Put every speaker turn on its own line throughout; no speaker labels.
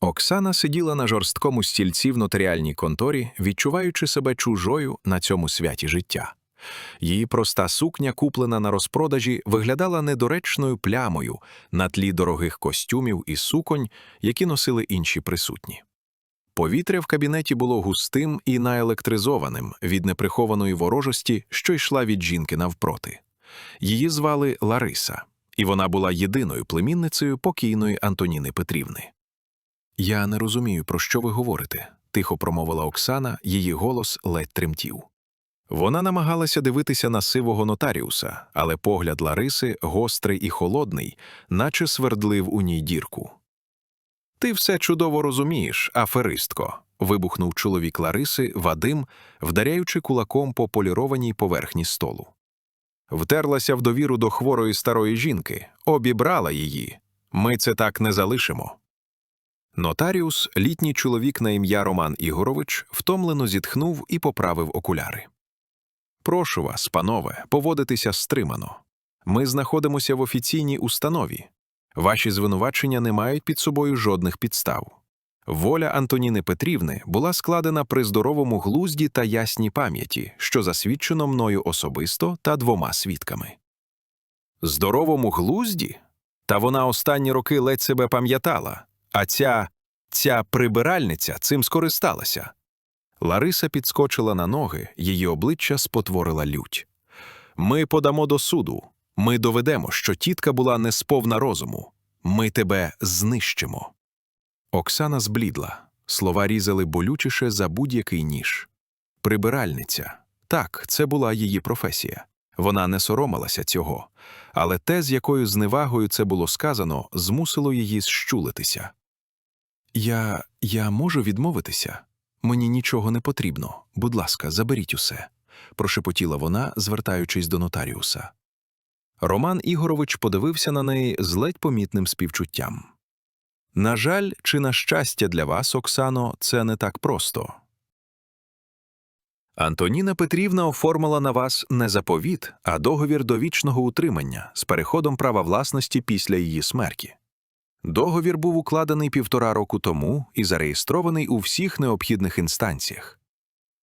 Оксана сиділа на жорсткому стільці в нотаріальній конторі, відчуваючи себе чужою на цьому святі життя. Її проста сукня, куплена на розпродажі, виглядала недоречною плямою на тлі дорогих костюмів і суконь, які носили інші присутні. Повітря в кабінеті було густим і наелектризованим від неприхованої ворожості, що йшла від жінки навпроти. Її звали Лариса, і вона була єдиною племінницею покійної Антоніни Петрівни. Я не розумію, про що ви говорите, тихо промовила Оксана, її голос ледь тремтів. Вона намагалася дивитися на сивого нотаріуса, але погляд Лариси, гострий і холодний, наче свердлив у ній дірку. Ти все чудово розумієш, аферистко. вибухнув чоловік Лариси Вадим, вдаряючи кулаком по полірованій поверхні столу. Втерлася в довіру до хворої старої жінки, обібрала її. Ми це так не залишимо. Нотаріус, літній чоловік на ім'я Роман Ігорович, втомлено зітхнув і поправив окуляри. Прошу вас, панове, поводитися стримано. Ми знаходимося в офіційній установі. Ваші звинувачення не мають під собою жодних підстав. Воля Антоніни Петрівни була складена при здоровому глузді та ясній пам'яті, що засвідчено мною особисто та двома свідками. Здоровому глузді? Та вона останні роки ледь себе пам'ятала, а ця, ця прибиральниця цим скористалася. Лариса підскочила на ноги, її обличчя спотворила лють. Ми подамо до суду. Ми доведемо, що тітка була не сповна розуму. Ми тебе знищимо. Оксана зблідла. Слова різали болючіше за будь-який ніж. Прибиральниця. Так, це була її професія. Вона не соромилася цього, але те, з якою зневагою це було сказано, змусило її зщулитися. Я. я можу відмовитися? Мені нічого не потрібно. Будь ласка, заберіть усе, прошепотіла вона, звертаючись до нотаріуса. Роман Ігорович подивився на неї з ледь помітним співчуттям. На жаль, чи на щастя для вас, Оксано, це не так просто. Антоніна Петрівна оформила на вас не заповіт, а договір довічного утримання з переходом права власності після її смерті. Договір був укладений півтора року тому і зареєстрований у всіх необхідних інстанціях.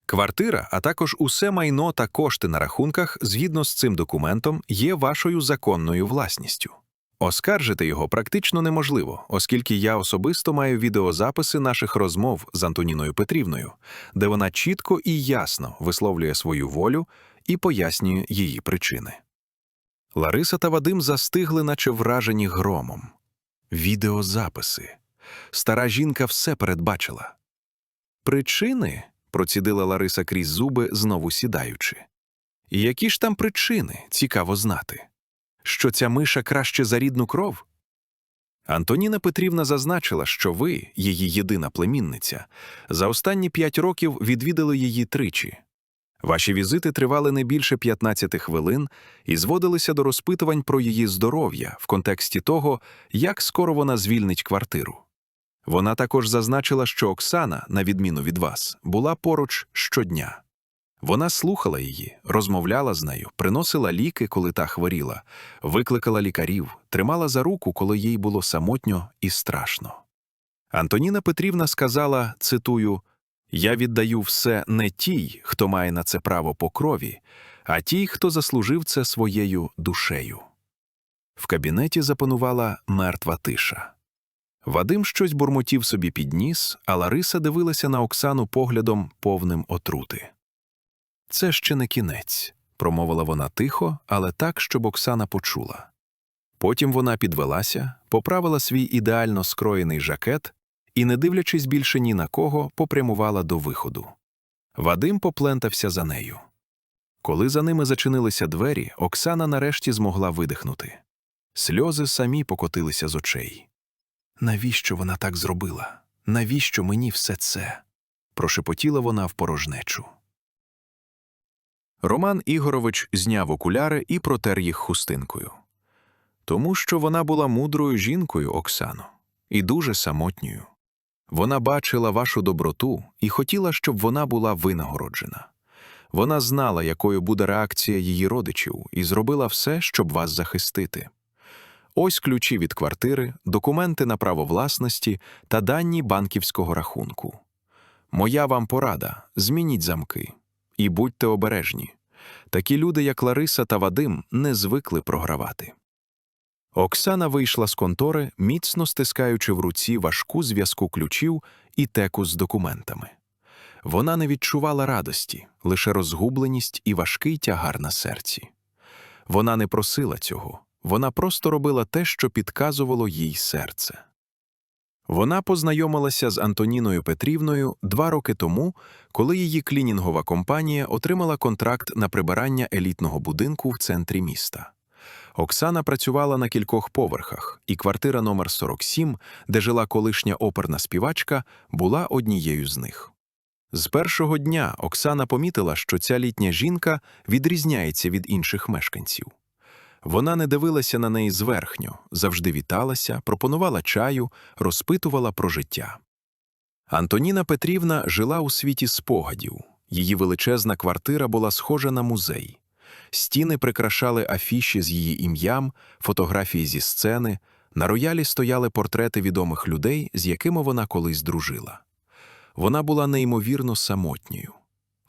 Квартира, а також усе майно та кошти на рахунках згідно з цим документом є вашою законною власністю. Оскаржити його практично неможливо, оскільки я особисто маю відеозаписи наших розмов з Антоніною Петрівною, де вона чітко і ясно висловлює свою волю і пояснює її причини. Лариса та Вадим застигли, наче вражені громом. Відеозаписи. Стара жінка все передбачила. Причини? процідила Лариса крізь зуби, знову сідаючи. Які ж там причини, цікаво знати? Що ця миша краще за рідну кров? Антоніна Петрівна зазначила, що ви, її єдина племінниця, за останні п'ять років відвідали її тричі. Ваші візити тривали не більше 15 хвилин і зводилися до розпитувань про її здоров'я в контексті того, як скоро вона звільнить квартиру. Вона також зазначила, що Оксана, на відміну від вас, була поруч щодня. Вона слухала її, розмовляла з нею, приносила ліки, коли та хворіла, викликала лікарів, тримала за руку, коли їй було самотньо і страшно. Антоніна Петрівна сказала, цитую, Я віддаю все не тій, хто має на це право по крові, а тій, хто заслужив це своєю душею. В кабінеті запанувала мертва тиша. Вадим щось бурмотів собі під ніс, а Лариса дивилася на Оксану поглядом повним отрути. Це ще не кінець, промовила вона тихо, але так, щоб Оксана почула. Потім вона підвелася, поправила свій ідеально скроєний жакет і, не дивлячись більше ні на кого, попрямувала до виходу. Вадим поплентався за нею. Коли за ними зачинилися двері, Оксана нарешті змогла видихнути. Сльози самі покотилися з очей. Навіщо вона так зробила? Навіщо мені все це? прошепотіла вона в порожнечу. Роман Ігорович зняв окуляри і протер їх хустинкою. Тому що вона була мудрою жінкою, Оксано, і дуже самотньою. Вона бачила вашу доброту і хотіла, щоб вона була винагороджена. Вона знала, якою буде реакція її родичів, і зробила все, щоб вас захистити. Ось ключі від квартири, документи на право власності та дані банківського рахунку. Моя вам порада змініть замки. І будьте обережні. Такі люди, як Лариса та Вадим, не звикли програвати. Оксана вийшла з контори, міцно стискаючи в руці важку зв'язку ключів і теку з документами. Вона не відчувала радості, лише розгубленість і важкий тягар на серці. Вона не просила цього, вона просто робила те, що підказувало їй серце. Вона познайомилася з Антоніною Петрівною два роки тому, коли її клінінгова компанія отримала контракт на прибирання елітного будинку в центрі міста. Оксана працювала на кількох поверхах, і квартира номер 47, де жила колишня оперна співачка, була однією з них. З першого дня Оксана помітила, що ця літня жінка відрізняється від інших мешканців. Вона не дивилася на неї зверхньо, завжди віталася, пропонувала чаю, розпитувала про життя. Антоніна Петрівна жила у світі спогадів. Її величезна квартира була схожа на музей. Стіни прикрашали афіші з її ім'ям, фотографії зі сцени, на роялі стояли портрети відомих людей, з якими вона колись дружила. Вона була неймовірно самотньою.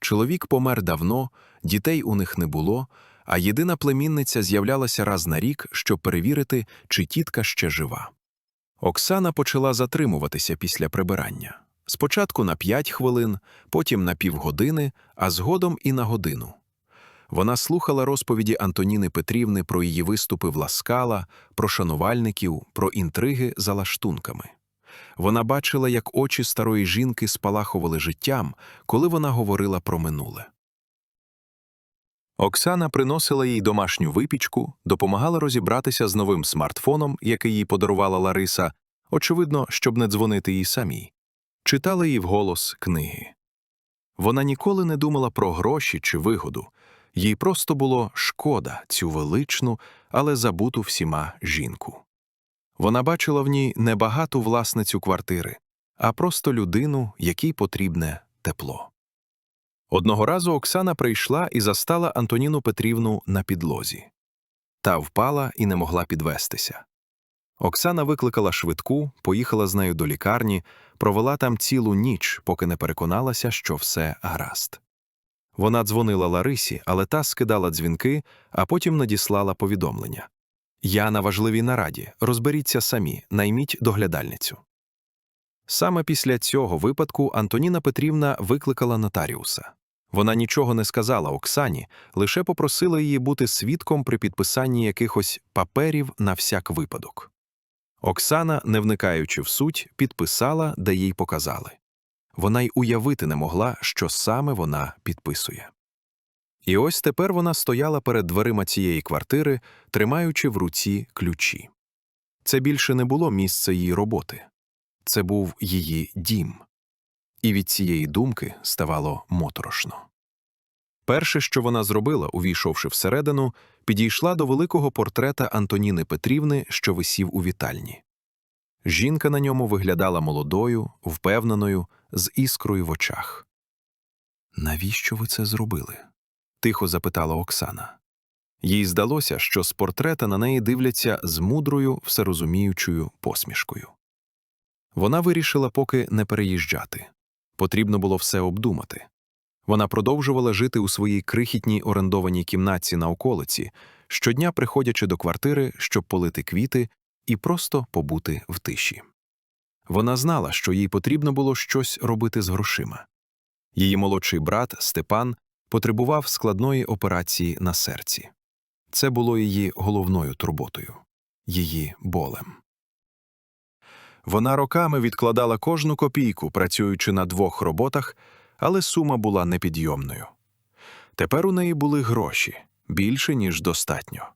Чоловік помер давно, дітей у них не було, а єдина племінниця з'являлася раз на рік, щоб перевірити, чи тітка ще жива. Оксана почала затримуватися після прибирання. Спочатку на п'ять хвилин, потім на півгодини, а згодом і на годину. Вона слухала розповіді Антоніни Петрівни про її виступи в Ласкала, про шанувальників, про інтриги за лаштунками. Вона бачила, як очі старої жінки спалахували життям, коли вона говорила про минуле. Оксана приносила їй домашню випічку, допомагала розібратися з новим смартфоном, який їй подарувала Лариса, очевидно, щоб не дзвонити їй самій. Читала їй вголос книги. Вона ніколи не думала про гроші чи вигоду. Їй просто було шкода цю величну, але забуту всіма жінку. Вона бачила в ній не багату власницю квартири, а просто людину, якій потрібне тепло. Одного разу Оксана прийшла і застала Антоніну Петрівну на підлозі. Та впала і не могла підвестися. Оксана викликала швидку, поїхала з нею до лікарні, провела там цілу ніч, поки не переконалася, що все гаразд. Вона дзвонила Ларисі, але та скидала дзвінки, а потім надіслала повідомлення. Я на важливій нараді, розберіться самі, найміть доглядальницю. Саме після цього випадку Антоніна Петрівна викликала нотаріуса. Вона нічого не сказала Оксані, лише попросила її бути свідком при підписанні якихось паперів на всяк випадок. Оксана, не вникаючи в суть, підписала, де їй показали. Вона й уявити не могла, що саме вона підписує. І ось тепер вона стояла перед дверима цієї квартири, тримаючи в руці ключі. Це більше не було місце її роботи, це був її дім. І від цієї думки ставало моторошно. Перше, що вона зробила, увійшовши всередину, підійшла до великого портрета Антоніни Петрівни, що висів у вітальні. Жінка на ньому виглядала молодою, впевненою, з іскрою в очах. Навіщо ви це зробили? тихо запитала Оксана. Їй здалося, що з портрета на неї дивляться з мудрою, всерозуміючою посмішкою. Вона вирішила поки не переїжджати. Потрібно було все обдумати. Вона продовжувала жити у своїй крихітній орендованій кімнатці на околиці, щодня приходячи до квартири, щоб полити квіти і просто побути в тиші. Вона знала, що їй потрібно було щось робити з грошима. Її молодший брат Степан потребував складної операції на серці. Це було її головною турботою, її болем. Вона роками відкладала кожну копійку, працюючи на двох роботах, але сума була непідйомною. Тепер у неї були гроші більше, ніж достатньо.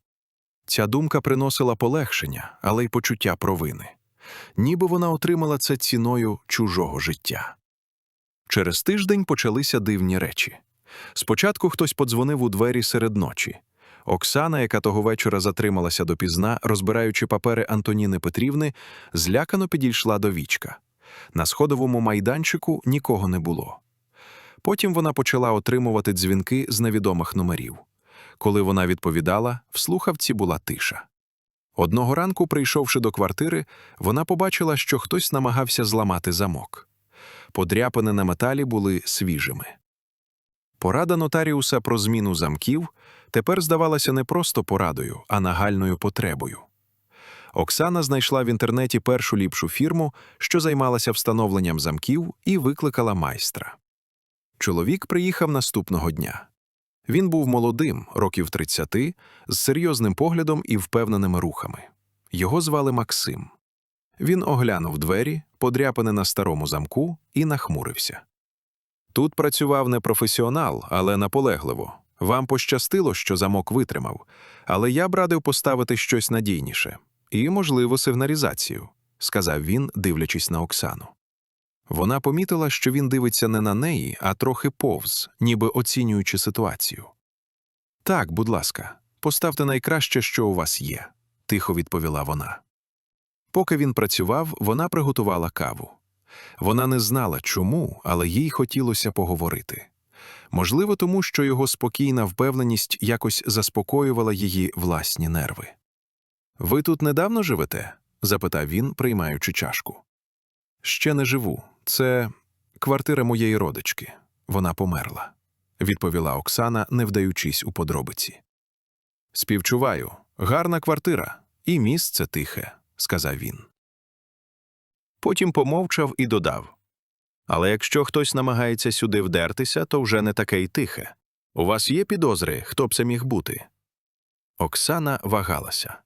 Ця думка приносила полегшення, але й почуття провини. Ніби вона отримала це ціною чужого життя. Через тиждень почалися дивні речі. Спочатку хтось подзвонив у двері серед ночі. Оксана, яка того вечора затрималася допізна, розбираючи папери Антоніни Петрівни, злякано підійшла до вічка. На сходовому майданчику нікого не було. Потім вона почала отримувати дзвінки з невідомих номерів. Коли вона відповідала, в слухавці була тиша. Одного ранку, прийшовши до квартири, вона побачила, що хтось намагався зламати замок. Подряпини на металі були свіжими. Порада нотаріуса про зміну замків тепер здавалася не просто порадою, а нагальною потребою. Оксана знайшла в інтернеті першу ліпшу фірму, що займалася встановленням замків, і викликала майстра. Чоловік приїхав наступного дня. Він був молодим, років 30, з серйозним поглядом і впевненими рухами. Його звали Максим. Він оглянув двері, подряпини на старому замку, і нахмурився. Тут працював не професіонал, але наполегливо. Вам пощастило, що замок витримав, але я б радив поставити щось надійніше і, можливо, сигналізацію, сказав він, дивлячись на Оксану. Вона помітила, що він дивиться не на неї, а трохи повз, ніби оцінюючи ситуацію. Так, будь ласка, поставте найкраще, що у вас є, тихо відповіла вона. Поки він працював, вона приготувала каву. Вона не знала чому, але їй хотілося поговорити. Можливо, тому що його спокійна впевненість якось заспокоювала її власні нерви. Ви тут недавно живете? запитав він, приймаючи чашку. Ще не живу. Це квартира моєї родички. Вона померла, відповіла Оксана, не вдаючись у подробиці. Співчуваю, гарна квартира, і місце тихе, сказав він. Потім помовчав і додав. Але якщо хтось намагається сюди вдертися, то вже не таке й тихе. У вас є підозри, хто б це міг бути? Оксана вагалася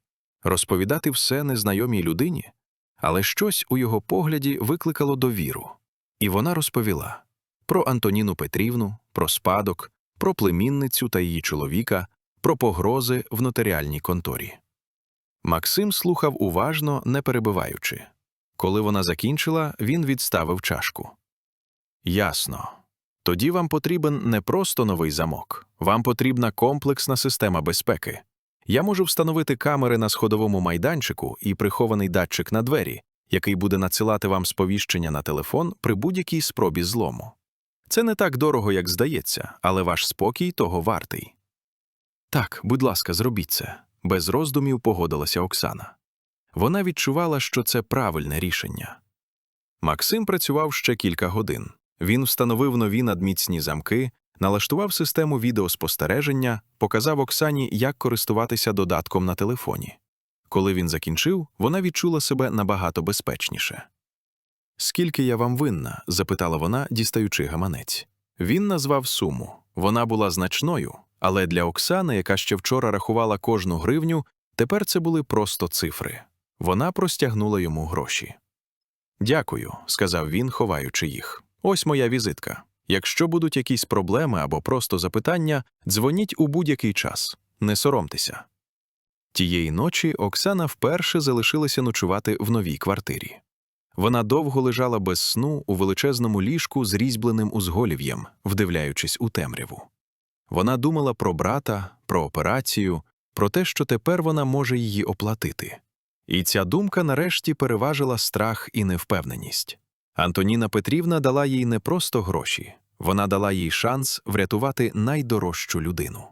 розповідати все незнайомій людині, але щось у його погляді викликало довіру. І вона розповіла про Антоніну Петрівну, про спадок, про племінницю та її чоловіка, про погрози в нотаріальній конторі. Максим слухав уважно, не перебиваючи. Коли вона закінчила, він відставив чашку. Ясно. Тоді вам потрібен не просто новий замок, вам потрібна комплексна система безпеки. Я можу встановити камери на сходовому майданчику і прихований датчик на двері, який буде надсилати вам сповіщення на телефон при будь-якій спробі злому. Це не так дорого, як здається, але ваш спокій того вартий. Так, будь ласка, зробіть це, без роздумів погодилася Оксана. Вона відчувала, що це правильне рішення. Максим працював ще кілька годин. Він встановив нові надміцні замки, налаштував систему відеоспостереження, показав Оксані, як користуватися додатком на телефоні. Коли він закінчив, вона відчула себе набагато безпечніше. Скільки я вам винна? запитала вона, дістаючи гаманець. Він назвав суму. Вона була значною, але для Оксани, яка ще вчора рахувала кожну гривню, тепер це були просто цифри. Вона простягнула йому гроші. Дякую, сказав він, ховаючи їх. Ось моя візитка. Якщо будуть якісь проблеми або просто запитання, дзвоніть у будь-який час, не соромтеся. Тієї ночі Оксана вперше залишилася ночувати в новій квартирі. Вона довго лежала без сну у величезному ліжку з різьбленим узголів'ям, вдивляючись у темряву. Вона думала про брата, про операцію, про те, що тепер вона може її оплатити. І ця думка нарешті переважила страх і невпевненість. Антоніна Петрівна дала їй не просто гроші, вона дала їй шанс врятувати найдорожчу людину.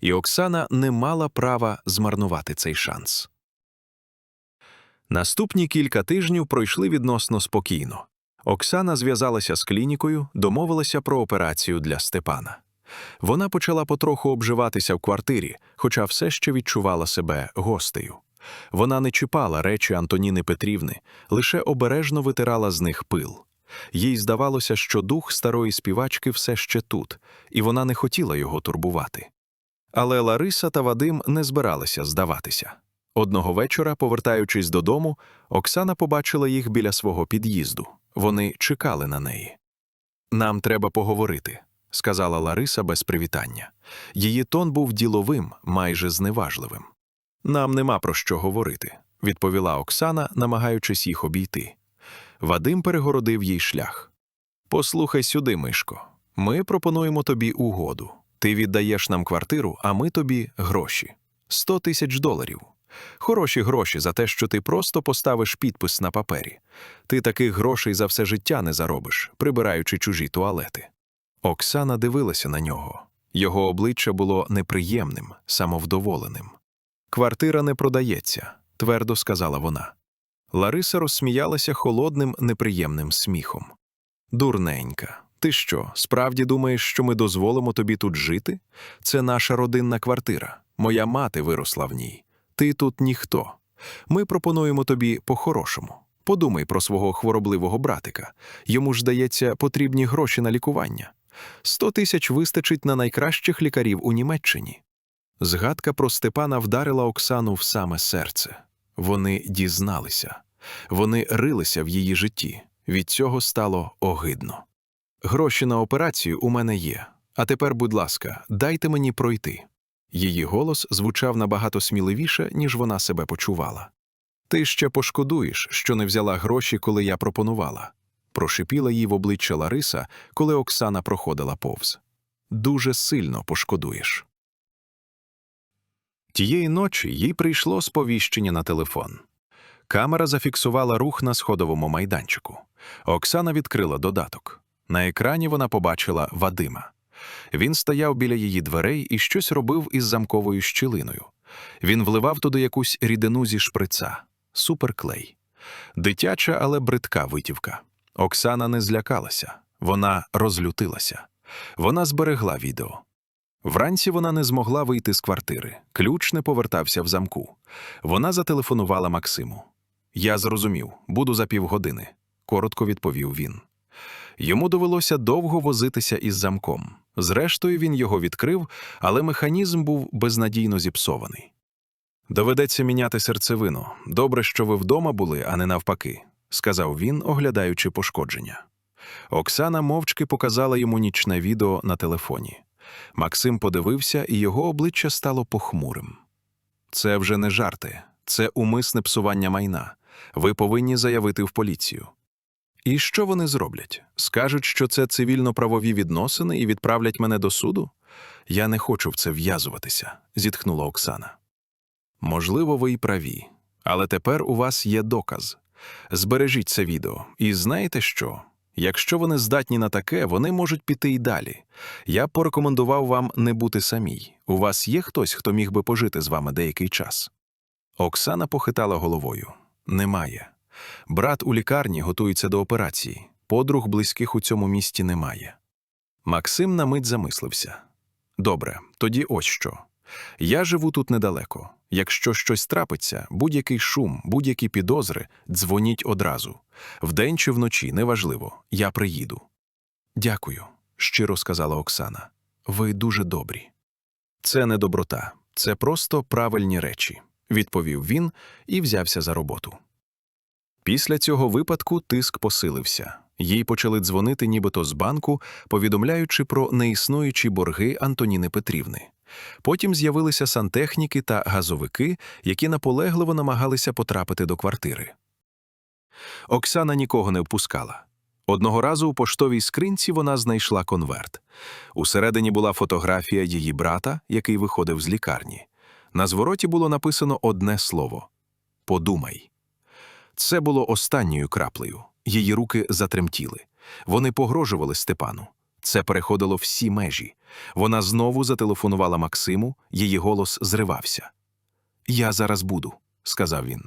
І Оксана не мала права змарнувати цей шанс. Наступні кілька тижнів пройшли відносно спокійно. Оксана зв'язалася з клінікою, домовилася про операцію для Степана. Вона почала потроху обживатися в квартирі, хоча все ще відчувала себе гостею. Вона не чіпала речі Антоніни Петрівни, лише обережно витирала з них пил. Їй здавалося, що дух старої співачки все ще тут, і вона не хотіла його турбувати. Але Лариса та Вадим не збиралися здаватися. Одного вечора, повертаючись додому, Оксана побачила їх біля свого під'їзду. Вони чекали на неї. Нам треба поговорити, сказала Лариса без привітання. Її тон був діловим, майже зневажливим. Нам нема про що говорити, відповіла Оксана, намагаючись їх обійти. Вадим перегородив їй шлях. Послухай сюди, Мишко. Ми пропонуємо тобі угоду. Ти віддаєш нам квартиру, а ми тобі гроші сто тисяч доларів. Хороші гроші за те, що ти просто поставиш підпис на папері. Ти таких грошей за все життя не заробиш, прибираючи чужі туалети. Оксана дивилася на нього. Його обличчя було неприємним, самовдоволеним. Квартира не продається. твердо сказала вона. Лариса розсміялася холодним, неприємним сміхом. Дурненька, ти що, справді думаєш, що ми дозволимо тобі тут жити? Це наша родинна квартира. Моя мати виросла в ній. Ти тут ніхто. Ми пропонуємо тобі по-хорошому. Подумай про свого хворобливого братика. Йому ж, здається, потрібні гроші на лікування. Сто тисяч вистачить на найкращих лікарів у Німеччині. Згадка про Степана вдарила Оксану в саме серце. Вони дізналися. Вони рилися в її житті. Від цього стало огидно. Гроші на операцію у мене є. А тепер, будь ласка, дайте мені пройти. Її голос звучав набагато сміливіше, ніж вона себе почувала. Ти ще пошкодуєш, що не взяла гроші, коли я пропонувала. Прошипіла їй в обличчя Лариса, коли Оксана проходила повз. Дуже сильно пошкодуєш. Тієї ночі їй прийшло сповіщення на телефон. Камера зафіксувала рух на сходовому майданчику. Оксана відкрила додаток. На екрані вона побачила Вадима. Він стояв біля її дверей і щось робив із замковою щілиною. Він вливав туди якусь рідину зі шприца суперклей. Дитяча, але бридка витівка. Оксана не злякалася, вона розлютилася. Вона зберегла відео. Вранці вона не змогла вийти з квартири. Ключ не повертався в замку. Вона зателефонувала Максиму. Я зрозумів, буду за півгодини, коротко відповів він. Йому довелося довго возитися із замком. Зрештою, він його відкрив, але механізм був безнадійно зіпсований. Доведеться міняти серцевину. Добре, що ви вдома були, а не навпаки, сказав він, оглядаючи пошкодження. Оксана мовчки показала йому нічне відео на телефоні. Максим подивився, і його обличчя стало похмурим. Це вже не жарти, це умисне псування майна. Ви повинні заявити в поліцію. І що вони зроблять? Скажуть, що це цивільно-правові відносини і відправлять мене до суду? Я не хочу в це в'язуватися, зітхнула Оксана. Можливо, ви й праві, але тепер у вас є доказ. Збережіть це відео, і знаєте що? Якщо вони здатні на таке, вони можуть піти й далі. Я порекомендував вам не бути самій. У вас є хтось, хто міг би пожити з вами деякий час. Оксана похитала головою. Немає. Брат у лікарні готується до операції. Подруг близьких у цьому місті немає. Максим на мить замислився. Добре, тоді ось що. Я живу тут недалеко. Якщо щось трапиться, будь-який шум, будь-які підозри, дзвоніть одразу. Вдень чи вночі, неважливо, я приїду. Дякую, щиро сказала Оксана. Ви дуже добрі. Це не доброта, це просто правильні речі, відповів він і взявся за роботу. Після цього випадку тиск посилився. Їй почали дзвонити нібито з банку, повідомляючи про неіснуючі борги Антоніни Петрівни. Потім з'явилися сантехніки та газовики, які наполегливо намагалися потрапити до квартири. Оксана нікого не впускала. Одного разу у поштовій скринці вона знайшла конверт. Усередині була фотографія її брата, який виходив з лікарні. На звороті було написано одне слово Подумай. Це було останньою краплею. Її руки затремтіли. Вони погрожували Степану. Це переходило всі межі. Вона знову зателефонувала Максиму, її голос зривався. Я зараз буду, сказав він.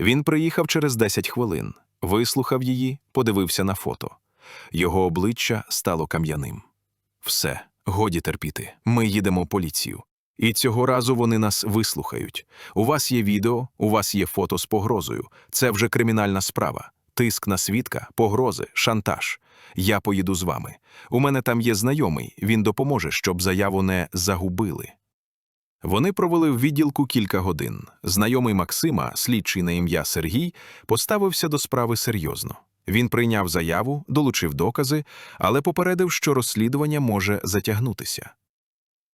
Він приїхав через 10 хвилин, вислухав її, подивився на фото. Його обличчя стало кам'яним. Все, годі терпіти, ми їдемо в поліцію. І цього разу вони нас вислухають. У вас є відео, у вас є фото з погрозою. Це вже кримінальна справа. Тиск на свідка, погрози, шантаж. Я поїду з вами. У мене там є знайомий, він допоможе, щоб заяву не загубили. Вони провели в відділку кілька годин. Знайомий Максима, слідчий на ім'я Сергій, поставився до справи серйозно. Він прийняв заяву, долучив докази, але попередив, що розслідування може затягнутися.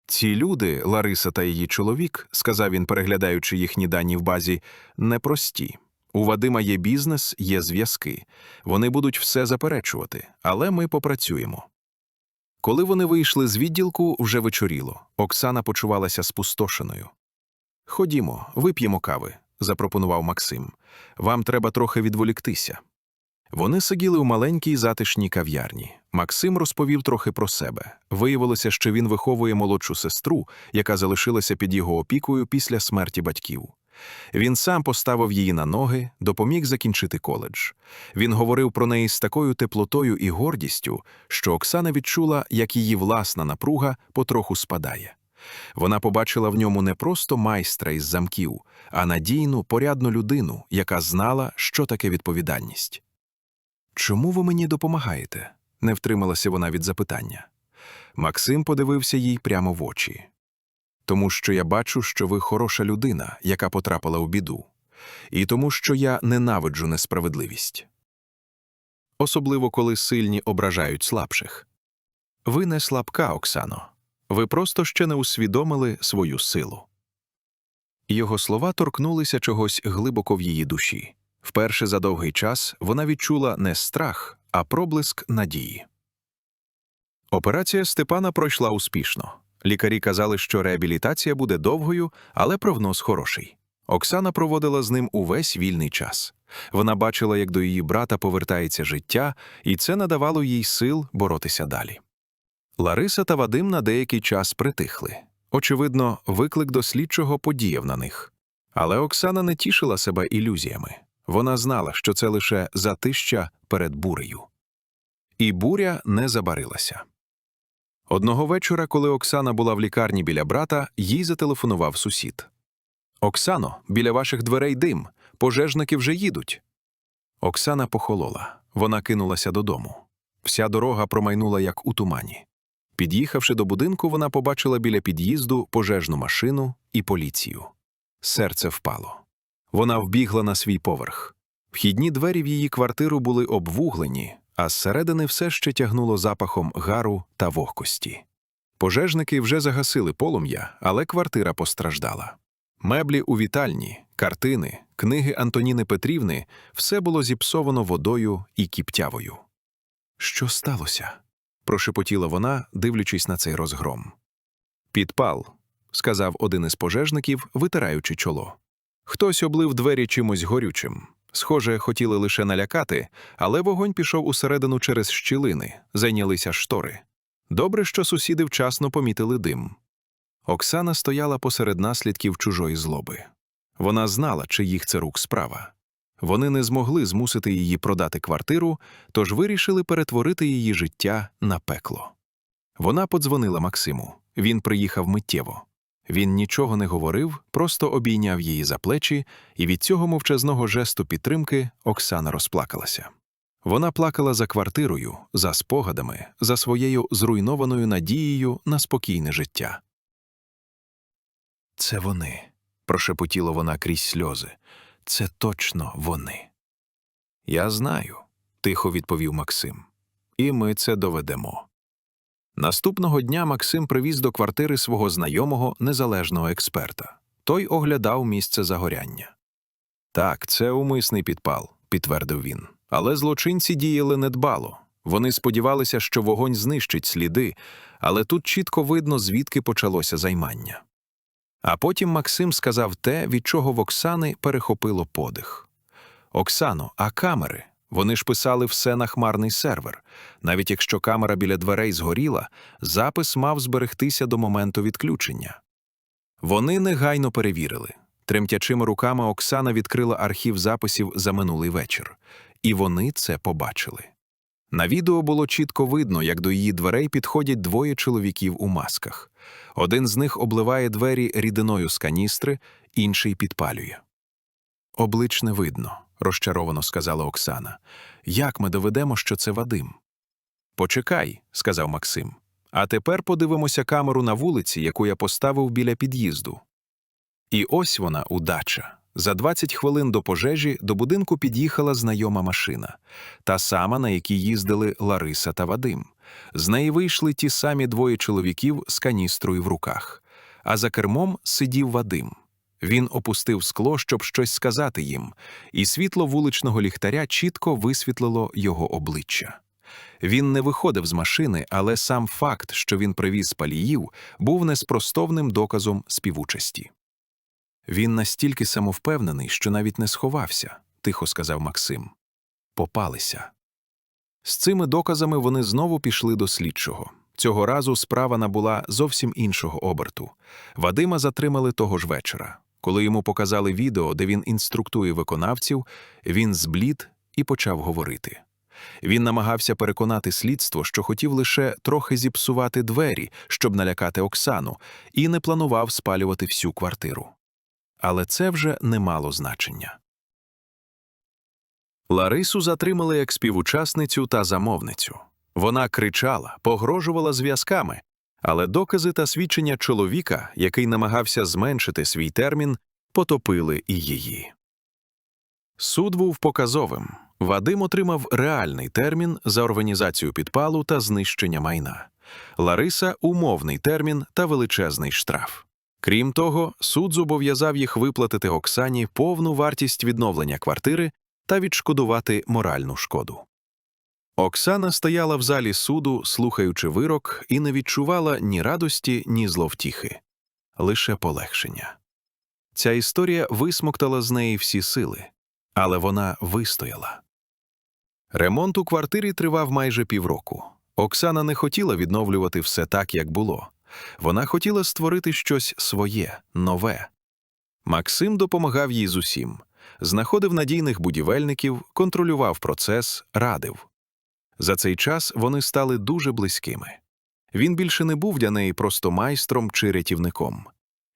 Ці люди, Лариса та її чоловік, сказав він, переглядаючи їхні дані в базі, непрості. У Вадима є бізнес, є зв'язки. Вони будуть все заперечувати, але ми попрацюємо. Коли вони вийшли з відділку, вже вечоріло. Оксана почувалася спустошеною. Ходімо, вип'ємо кави, запропонував Максим. Вам треба трохи відволіктися. Вони сиділи у маленькій затишній кав'ярні. Максим розповів трохи про себе. Виявилося, що він виховує молодшу сестру, яка залишилася під його опікою після смерті батьків. Він сам поставив її на ноги, допоміг закінчити коледж. Він говорив про неї з такою теплотою і гордістю, що Оксана відчула, як її власна напруга потроху спадає. Вона побачила в ньому не просто майстра із замків, а надійну, порядну людину, яка знала, що таке відповідальність. Чому ви мені допомагаєте? не втрималася вона від запитання. Максим подивився їй прямо в очі. Тому що я бачу, що ви хороша людина, яка потрапила у біду, і тому, що я ненавиджу несправедливість. Особливо коли сильні ображають слабших. Ви не слабка, Оксано. Ви просто ще не усвідомили свою силу. Його слова торкнулися чогось глибоко в її душі. Вперше за довгий час вона відчула не страх, а проблиск надії. Операція Степана пройшла успішно. Лікарі казали, що реабілітація буде довгою, але прогноз хороший. Оксана проводила з ним увесь вільний час. Вона бачила, як до її брата повертається життя, і це надавало їй сил боротися далі. Лариса та Вадим на деякий час притихли. Очевидно, виклик до слідчого подіяв на них. Але Оксана не тішила себе ілюзіями. Вона знала, що це лише затища перед бурею. І буря не забарилася. Одного вечора, коли Оксана була в лікарні біля брата, їй зателефонував сусід. Оксано, біля ваших дверей дим, пожежники вже їдуть. Оксана похолола. Вона кинулася додому. Вся дорога промайнула як у тумані. Під'їхавши до будинку, вона побачила біля під'їзду пожежну машину і поліцію. Серце впало. Вона вбігла на свій поверх. Вхідні двері в її квартиру були обвуглені, а зсередини все ще тягнуло запахом гару та вогкості. Пожежники вже загасили полум'я, але квартира постраждала. Меблі у вітальні, картини, книги Антоніни Петрівни все було зіпсовано водою і кіптявою. Що сталося? прошепотіла вона, дивлячись на цей розгром. Підпал, сказав один із пожежників, витираючи чоло. Хтось облив двері чимось горючим. Схоже, хотіли лише налякати, але вогонь пішов усередину через щілини, зайнялися штори. Добре, що сусіди вчасно помітили дим. Оксана стояла посеред наслідків чужої злоби. Вона знала, чиїх це рук справа. Вони не змогли змусити її продати квартиру, тож вирішили перетворити її життя на пекло. Вона подзвонила Максиму. Він приїхав миттєво. Він нічого не говорив, просто обійняв її за плечі, і від цього мовчазного жесту підтримки Оксана розплакалася. Вона плакала за квартирою, за спогадами, за своєю зруйнованою надією на спокійне життя. Це вони, прошепотіла вона крізь сльози. Це точно вони. Я знаю, тихо відповів Максим. І ми це доведемо. Наступного дня Максим привіз до квартири свого знайомого незалежного експерта. Той оглядав місце загоряння. Так, це умисний підпал, підтвердив він. Але злочинці діяли недбало. Вони сподівалися, що вогонь знищить сліди, але тут чітко видно, звідки почалося займання. А потім Максим сказав те, від чого в Оксани перехопило подих. Оксано, а камери? Вони ж писали все на хмарний сервер. Навіть якщо камера біля дверей згоріла, запис мав зберегтися до моменту відключення. Вони негайно перевірили. Тремтячими руками Оксана відкрила архів записів за минулий вечір, і вони це побачили. На відео було чітко видно, як до її дверей підходять двоє чоловіків у масках. Один з них обливає двері рідиною з каністри, інший підпалює. Облич не видно, розчаровано сказала Оксана. Як ми доведемо, що це Вадим? Почекай, сказав Максим. А тепер подивимося камеру на вулиці, яку я поставив біля під'їзду. І ось вона, удача. За 20 хвилин до пожежі до будинку під'їхала знайома машина, та сама, на якій їздили Лариса та Вадим. З неї вийшли ті самі двоє чоловіків з каністрою в руках, а за кермом сидів Вадим. Він опустив скло, щоб щось сказати їм, і світло вуличного ліхтаря чітко висвітлило його обличчя. Він не виходив з машини, але сам факт, що він привіз паліїв, був неспростовним доказом співучасті. Він настільки самовпевнений, що навіть не сховався, тихо сказав Максим. Попалися. З цими доказами вони знову пішли до слідчого. Цього разу справа набула зовсім іншого оберту. Вадима затримали того ж вечора. Коли йому показали відео, де він інструктує виконавців, він зблід і почав говорити. Він намагався переконати слідство, що хотів лише трохи зіпсувати двері, щоб налякати Оксану, і не планував спалювати всю квартиру. Але це вже не мало значення. Ларису затримали як співучасницю та замовницю. Вона кричала, погрожувала зв'язками, але докази та свідчення чоловіка, який намагався зменшити свій термін, потопили і її. Суд був показовим. Вадим отримав реальний термін за організацію підпалу та знищення майна. Лариса умовний термін та величезний штраф. Крім того, суд зобов'язав їх виплатити Оксані повну вартість відновлення квартири та відшкодувати моральну шкоду. Оксана стояла в залі суду, слухаючи вирок, і не відчувала ні радості, ні зловтіхи, лише полегшення. Ця історія висмоктала з неї всі сили, але вона вистояла. Ремонт у квартирі тривав майже півроку. Оксана не хотіла відновлювати все так, як було. Вона хотіла створити щось своє, нове. Максим допомагав їй з усім, знаходив надійних будівельників, контролював процес, радив. За цей час вони стали дуже близькими. Він більше не був для неї просто майстром чи рятівником.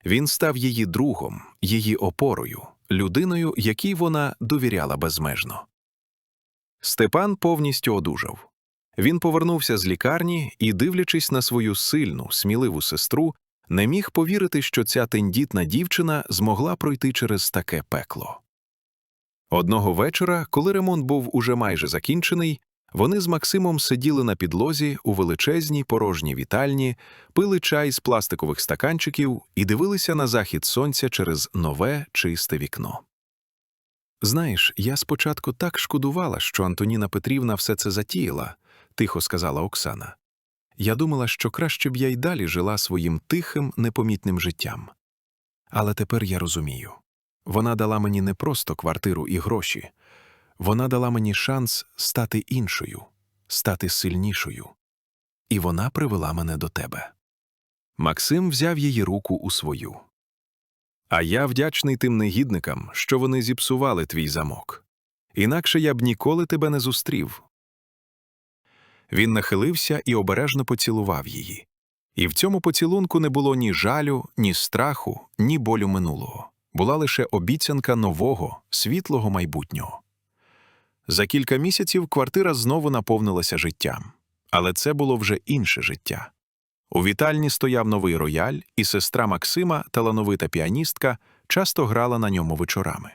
Він став її другом, її опорою, людиною, якій вона довіряла безмежно. Степан повністю одужав. Він повернувся з лікарні і, дивлячись на свою сильну, сміливу сестру, не міг повірити, що ця тендітна дівчина змогла пройти через таке пекло. Одного вечора, коли ремонт був уже майже закінчений, вони з Максимом сиділи на підлозі у величезній порожній вітальні, пили чай з пластикових стаканчиків і дивилися на захід сонця через нове чисте вікно. Знаєш, я спочатку так шкодувала, що Антоніна Петрівна все це затіяла, тихо сказала Оксана. Я думала, що краще б я й далі жила своїм тихим, непомітним життям. Але тепер я розумію вона дала мені не просто квартиру і гроші, вона дала мені шанс стати іншою, стати сильнішою. І вона привела мене до тебе. Максим взяв її руку у свою. А я вдячний тим негідникам, що вони зіпсували твій замок. Інакше я б ніколи тебе не зустрів. Він нахилився і обережно поцілував її. І в цьому поцілунку не було ні жалю, ні страху, ні болю минулого. Була лише обіцянка нового, світлого майбутнього. За кілька місяців квартира знову наповнилася життям, але це було вже інше життя. У вітальні стояв новий рояль, і сестра Максима, талановита піаністка, часто грала на ньому вечорами.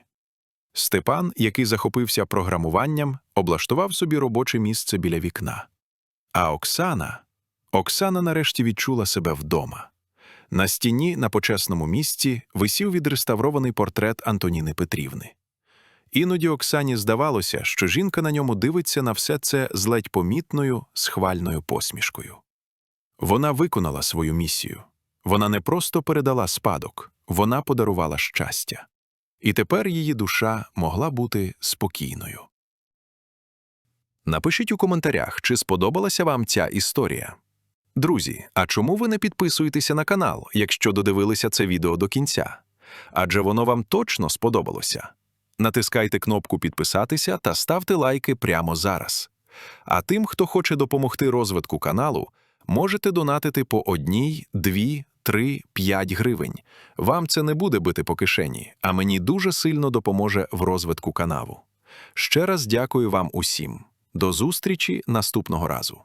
Степан, який захопився програмуванням, облаштував собі робоче місце біля вікна. А Оксана Оксана нарешті відчула себе вдома. На стіні на почесному місці висів відреставрований портрет Антоніни Петрівни. Іноді Оксані здавалося, що жінка на ньому дивиться на все це з ледь помітною, схвальною посмішкою. Вона виконала свою місію. Вона не просто передала спадок, вона подарувала щастя. І тепер її душа могла бути спокійною. Напишіть у коментарях, чи сподобалася вам ця історія. Друзі, а чому ви не підписуєтеся на канал, якщо додивилися це відео до кінця? Адже воно вам точно сподобалося. Натискайте кнопку підписатися та ставте лайки прямо зараз. А тим, хто хоче допомогти розвитку каналу, можете донатити по одній, дві, три, п'ять гривень. Вам це не буде бити по кишені, а мені дуже сильно допоможе в розвитку каналу. Ще раз дякую вам усім. До зустрічі наступного разу.